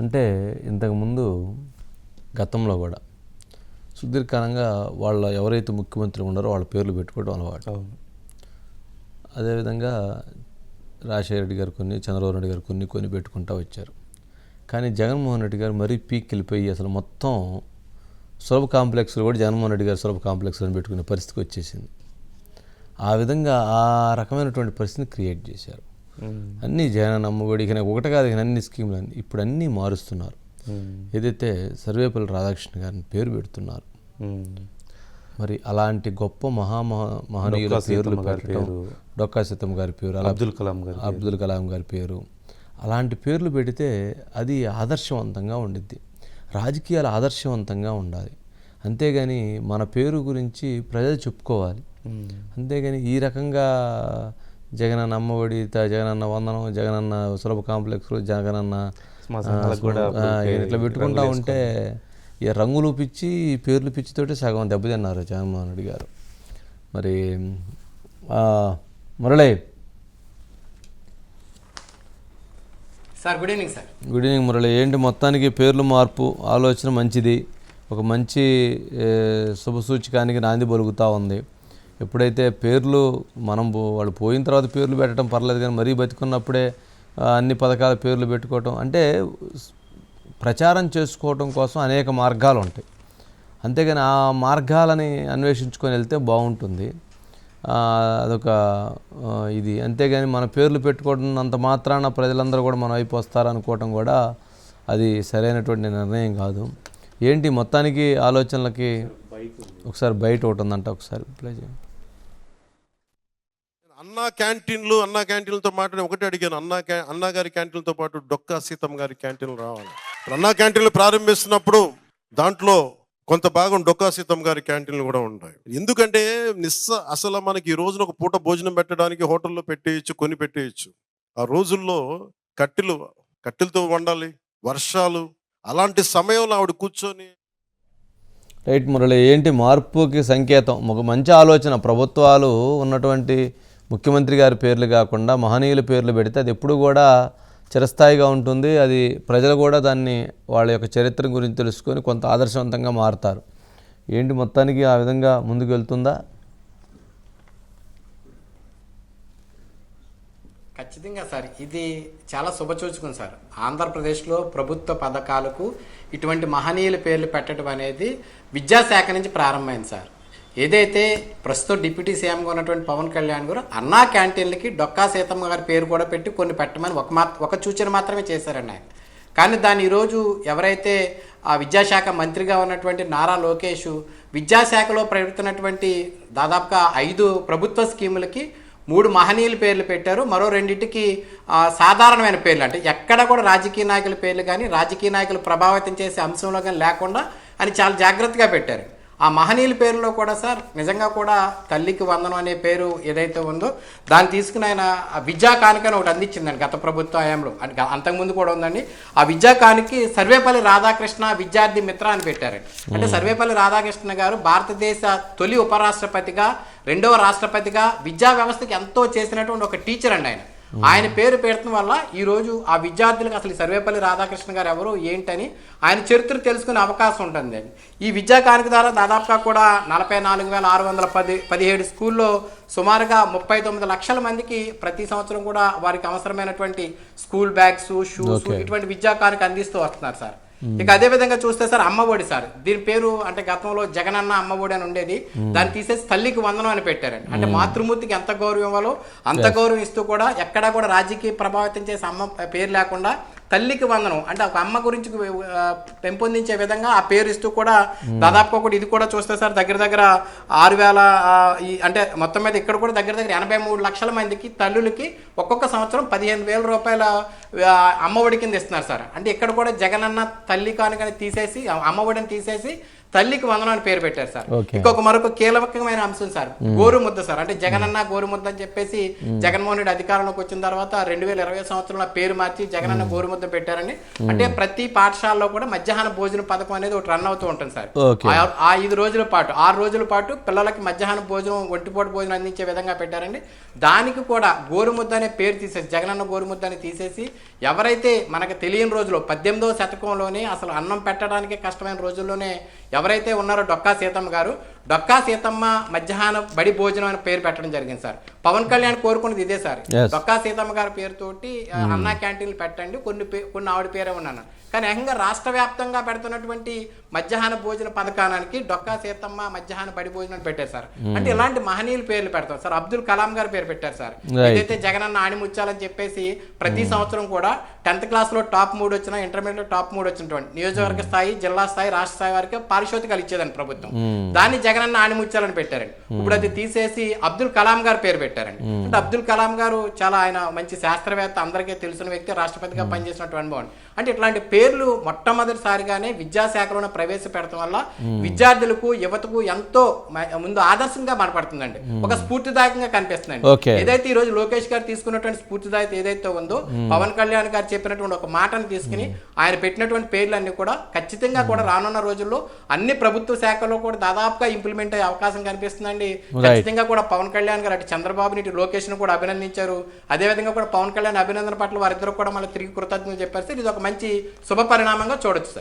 అంటే ఇంతకుముందు గతంలో కూడా సుదీర్ఘకాలంగా వాళ్ళ ఎవరైతే ముఖ్యమంత్రి ఉన్నారో వాళ్ళ పేర్లు పెట్టుకోవడం అలవాటు. అదేవిధంగా రాజశేఖర రెడ్డి గారు కొన్ని చంద్రబాబు నాయుడు గారు కొన్ని కొన్ని పెట్టుకుంటూ వచ్చారు. కానీ జగన్మోహన్ రెడ్డి గారు మరీ పీక్ వెళ్ళిపోయి అసలు మొత్తం సులభ కాంప్లెక్స్లో కూడా జగన్మోహన్ రెడ్డి గారు సులభ కాంప్లెక్స్లను పెట్టుకునే పరిస్థితికి వచ్చేసింది. ఆ విధంగా ఆ రకమైనటువంటి పరిస్థితిని క్రియేట్ చేశారు. అన్నీ జగన్ అమ్మఒడి ఇక ఒకటి కాదు అన్ని స్కీములు అన్నీ ఇప్పుడు అన్నీ మారుస్తున్నారు. ఏదైతే సర్వేపల్లి రాధాకృష్ణ గారిని పేరు పెడుతున్నారు. మరి అలాంటి గొప్ప మహామహా మహనీయుల పేర్లు. డొక్కా సీతమ్మ గారి పేరు అబ్దుల్ కలాం గారు అబ్దుల్ కలాం గారి పేరు అలాంటి పేర్లు పెడితే అది ఆదర్శవంతంగా ఉండిద్ది రాజకీయాలు ఆదర్శవంతంగా ఉండాలి అంతేగాని మన పేరు గురించి ప్రజలు చెప్పుకోవాలి. అంతేగాని ఈ రకంగా జగనన్న అమ్మఒడి త- జగనన్న వందనం జగనన్న సులభ కాంప్లెక్స్లు జగనన్న ఇట్లా పెట్టుకుంటా ఉంటే ఈ రంగులు పిచ్చి పేర్లు పిచ్చితోటి సగం దెబ్బతిన్నారు జగన్మోహన్ రెడ్డి గారు. మరి ఆ, Murali. Sir good evening sir. Good evening Murali. ఏంటి మొత్తానికి పేర్లు మార్పు ఆలోచన మంచిది. ఒక మంచి శుభసూచకానికి నాంది పలుకుతూ ఉంది. ఎప్పుడైతే పేర్లు మనం వాళ్ళు పోయిన తర్వాత పేర్లు పెట్టడం పర్లేదు కానీ మరీ బతికున్నప్పుడే అన్ని పథకాల పేర్లు పెట్టుకోవటం అంటే ప్రచారం చేసుకోవటం కోసం అనేక మార్గాలు ఉంటాయి. అంతేగాని ఆ మార్గాలని అన్వేషించుకొని వెళ్తే బాగుంటుంది. అదొక ఇది. అంతేగాని మన పేర్లు పెట్టుకోవడంత మాత్రాన ప్రజలందరూ కూడా మన వైపు వస్తారనుకోవటం కూడా అది సరైనటువంటి నిర్ణయం కాదు. ఏంటి మొత్తానికి ఆలోచనలకి ఒకసారి బయట ఒకటి ఉందంట ఒకసారి ప్లే చేయండి. అన్నా క్యాంటీన్లు అన్నా క్యాంటీన్లతో మాట్లాడి ఒకటే అడిగాను. అన్నా క్యా అన్నా గారి క్యాంటీన్లతో పాటు డొక్కా సీతమ్మ గారి క్యాంటీన్లు రావాలి. అన్నా క్యాంటీన్లు ప్రారంభిస్తున్నప్పుడు దాంట్లో కొంత భాగం డొక్కా సీతమ్మ గారి క్యాంటీన్లు కూడా ఉంటాయి. ఎందుకంటే నిస్స అసలు మనకి ఈ రోజున ఒక పూట భోజనం పెట్టడానికి హోటల్లో పెట్టేయచ్చు కొని పెట్టేయచ్చు. ఆ రోజుల్లో కట్టెలు కట్టెలతో వండాలి వర్షాలు అలాంటి సమయంలో ఆవిడ కూర్చొని రైట్ మురళి ఏంటి మార్పుకి సంకేతం? ఒక మంచి ఆలోచన. ప్రభుత్వాలు ఉన్నటువంటి ముఖ్యమంత్రి గారి పేర్లు కాకుండా మహనీయుల పేర్లు పెడితే అది ఎప్పుడు కూడా చిరస్థాయిగా ఉంటుంది. అది ప్రజలు కూడా దాన్ని వాళ్ళ యొక్క చరిత్ర గురించి తెలుసుకొని కొంత ఆదర్శవంతంగా మారుతారు. ఏంటి మొత్తానికి ఆ విధంగా ముందుకు వెళ్తుందా? ఖచ్చితంగా సార్. ఇది చాలా శుభసూచకం సార్. ఆంధ్రప్రదేశ్లో ప్రభుత్వ పథకాలకు ఇటువంటి మహనీయుల పేర్లు పెట్టడం అనేది విద్యాశాఖ నుంచి ప్రారంభమైంది సార్. ఏదైతే ప్రస్తుతం డిప్యూటీ సీఎంగా ఉన్నటువంటి పవన్ కళ్యాణ్ గారు అన్నా క్యాంటీన్లకి డొక్కా సీతమ్మ గారి పేరు కూడా పెట్టి కొన్ని పెట్టమని ఒక మా ఒక సూచన మాత్రమే చేశారండి ఆయన. కానీ దాన్ని ఈరోజు ఎవరైతే ఆ విద్యాశాఖ మంత్రిగా ఉన్నటువంటి నారా లోకేష్ విద్యాశాఖలో పెడుతున్నటువంటి దాదాపుగా ఐదు ప్రభుత్వ స్కీములకి మూడు మహనీయుల పేర్లు పెట్టారు. మరో రెండింటికి సాధారణమైన పేర్లు అంటే ఎక్కడ కూడా రాజకీయ నాయకుల పేర్లు కానీ రాజకీయ నాయకులు ప్రభావితం చేసే అంశంలో కానీ లేకుండా అని చాలా జాగ్రత్తగా పెట్టారు. ఆ మహనీయుల పేరులో కూడా సార్ నిజంగా కూడా తల్లికి వందనం అనే పేరు ఏదైతే ఉందో దాన్ని తీసుకుని ఆయన ఆ విద్యా కానుక అని ఒకటి అందించిందండి గత ప్రభుత్వ హయాంలో. అంతకుముందు కూడా ఉందండి. ఆ విద్యా కానుకి సర్వేపల్లి రాధాకృష్ణ విద్యార్థి మిత్ర అని పెట్టారండి. అంటే సర్వేపల్లి రాధాకృష్ణ గారు భారతదేశ తొలి ఉపరాష్ట్రపతిగా రెండవ రాష్ట్రపతిగా విద్యా వ్యవస్థకి ఎంతో చేసినటువంటి ఒక టీచర్ అండి ఆయన. ఆయన పేరు పెడతం వల్ల ఈ రోజు ఆ విద్యార్థులకు అసలు సర్వేపల్లి రాధాకృష్ణ గారు ఎవరు ఏంటని ఆయన చరిత్ర తెలుసుకునే అవకాశం ఉంటుంది ఈ విద్యా కానుక ద్వారా దాదాపుగా కూడా నలభై నాలుగు వేల ఆరు వందల పది పదిహేడు స్కూల్లో సుమారుగా ముప్పై తొమ్మిది లక్షల మందికి ప్రతి సంవత్సరం కూడా వారికి అవసరమైనటువంటి స్కూల్ బ్యాగ్స్ షూస్. ఇటువంటి విద్యా కానుక అందిస్తూ వస్తున్నారు సార్ ఇక అదే విధంగా చూస్తే సార్ అమ్మఒడి సార్. దీని పేరు అంటే గతంలో జగనన్న అమ్మఒడి అని ఉండేది. దాన్ని తీసేసి తల్లికి వందనం అని పెట్టారండి. అంటే మాతృమూర్తికి ఎంత గౌరవం ఇవ్వాలో అంత గౌరవం ఇస్తూ కూడా ఎక్కడా కూడా రాజకీయ ప్రభావితం చేసే అమ్మ పేరు లేకుండా తల్లికి వందనం. అంటే ఒక అమ్మ గురించి పెంపొందించే విధంగా ఆ పేరు ఇస్తూ కూడా దాదాపుగా కూడా ఇది కూడా చూస్తే సార్ దగ్గర దగ్గర ఆరు వేల ఈ అంటే మొత్తం మీద ఇక్కడ కూడా దగ్గర దగ్గర ఎనభై మూడు లక్షల మందికి తల్లులకి ఒక్కొక్క సంవత్సరం పదిహేను వేల రూపాయల అమ్మఒడి కింద ఇస్తున్నారు సార్. అంటే ఇక్కడ కూడా జగనన్న తల్లి కానుకని తీసేసి అమ్మఒడిని తీసేసి తల్లికి వందనం అని పేరు పెట్టారు సార్. ఇంకొక మరొక కీలకమైన అంశం సార్ గోరు ముద్ద సార్. అంటే జగనన్న గోరు ముద్ద అని చెప్పేసి జగన్మోహన్ రెడ్డి అధికారంలోకి వచ్చిన తర్వాత రెండు వేల ఇరవై సంవత్సరంలో పేరు మార్చి జగనన్న గోరు ముద్ద పెట్టారండి అంటే ప్రతి పాఠశాలలో కూడా మధ్యాహ్న భోజన పథకం అనేది ఒకటి రన్ అవుతూ ఉంటుంది సార్. ఆ- ఆ ఐదు రోజుల పాటు ఆరు రోజుల పాటు పిల్లలకి మధ్యాహ్న భోజనం ఒంటిపూట భోజనం అందించే విధంగా పెట్టారండి. దానికి కూడా గోరుముద్ద అనే పేరు తీసేసి జగనన్న గోరుముద్ద అని తీసేసి ఎవరైతే మనకు తెలియని రోజులో పద్దెనిమిదవ శతకంలోనే అసలు అన్నం పెట్టడానికి కష్టమైన రోజుల్లోనే ఎవరైతే ఉన్నారో డొక్కా సీతమ్మ గారు డొక్కా సీతమ్మ మధ్యాహ్నం బడి భోజనం అని పేరు పెట్టడం జరిగింది సార్. పవన్ కళ్యాణ్ కోరుకున్నది ఇదే సార్. డొక్కా సీతమ్మ గారి పేరుతోటి ఆ, అన్నా క్యాంటీన్లు పెట్టండి కొన్ని కొన్ని ఆవిడ పేరే ఉన్నాను. కానీ ఏకంగా రాష్ట్ర వ్యాప్తంగా పెడుతున్నటువంటి మధ్యాహ్న భోజన పథకానికి డొక్కా సీతమ్మ మధ్యాహ్న బడి భోజనం పెట్టారు సార్. అంటే ఇలాంటి మహనీయుల పేర్లు పెడతాం సార్. అబ్దుల్ కలాం గారి పేరు పెట్టారు సార్. ఏదైతే జగనన్న ఆణిముత్యాలని చెప్పేసి ప్రతి సంవత్సరం కూడా టెన్త్ క్లాస్లో టాప్ మూడు వచ్చినా ఇంటర్మీడియట్లో టాప్ మూడు వచ్చినటువంటి నియోజకవర్గ స్థాయి జిల్లా స్థాయి రాష్ట్ర స్థాయి వరకు పారిశోధికాలు ఇచ్చేదండి ప్రభుత్వం. దాన్ని జగనన్న ఆణిముత్యాలని పెట్టారండి. ఇప్పుడు అది తీసేసి అబ్దుల్ కలాం గారి పేరు పెట్టారండి. అంటే అబ్దుల్ కలాం గారు చాలా ఆయన మంచి శాస్త్రవేత్త అందరికీ తెలిసిన వ్యక్తి రాష్ట్రపతిగా పనిచేసినటువంటి అనుభవం. అంటే ఇట్లాంటి పేర్లు మొట్టమొదటిసారిగానే విద్యాశాఖలోనే ప్రవేశపెడటం వల్ల విద్యార్థులకు యువతకు ఎంతో ముందు ఆదర్శంగా మానపడుతుందండి ఒక స్ఫూర్తిదాయకంగా కనిపిస్తుందండి. ఏదైతే ఈ రోజు లోకేష్ గారు తీసుకున్నటువంటి స్ఫూర్తిదాయత ఏదైతే ఉందో పవన్ కళ్యాణ్ గారు చెప్పినటువంటి ఒక మాటను తీసుకుని ఆయన పెట్టినటువంటి పేర్లన్నీ కూడా ఖచ్చితంగా కూడా రానున్న రోజుల్లో అన్ని ప్రభుత్వ శాఖల్లో కూడా దాదాపుగా ఇంప్లిమెంట్ అయ్యే అవకాశం కనిపిస్తుందండి. ఖచ్చితంగా కూడా పవన్ కళ్యాణ్ గారు అటు చంద్రబాబు ఇటు లోకేష్ కూడా అభినందించారు. అదే విధంగా కూడా పవన్ కళ్యాణ్ అభినందన పట్ల వారిద్దరు కూడా మళ్ళీ తిరిగి కృతజ్ఞతలు చెప్పారు సార్ ఇది ఒక మంచి శుభ పరిణామంగా చూడొచ్చు సార్.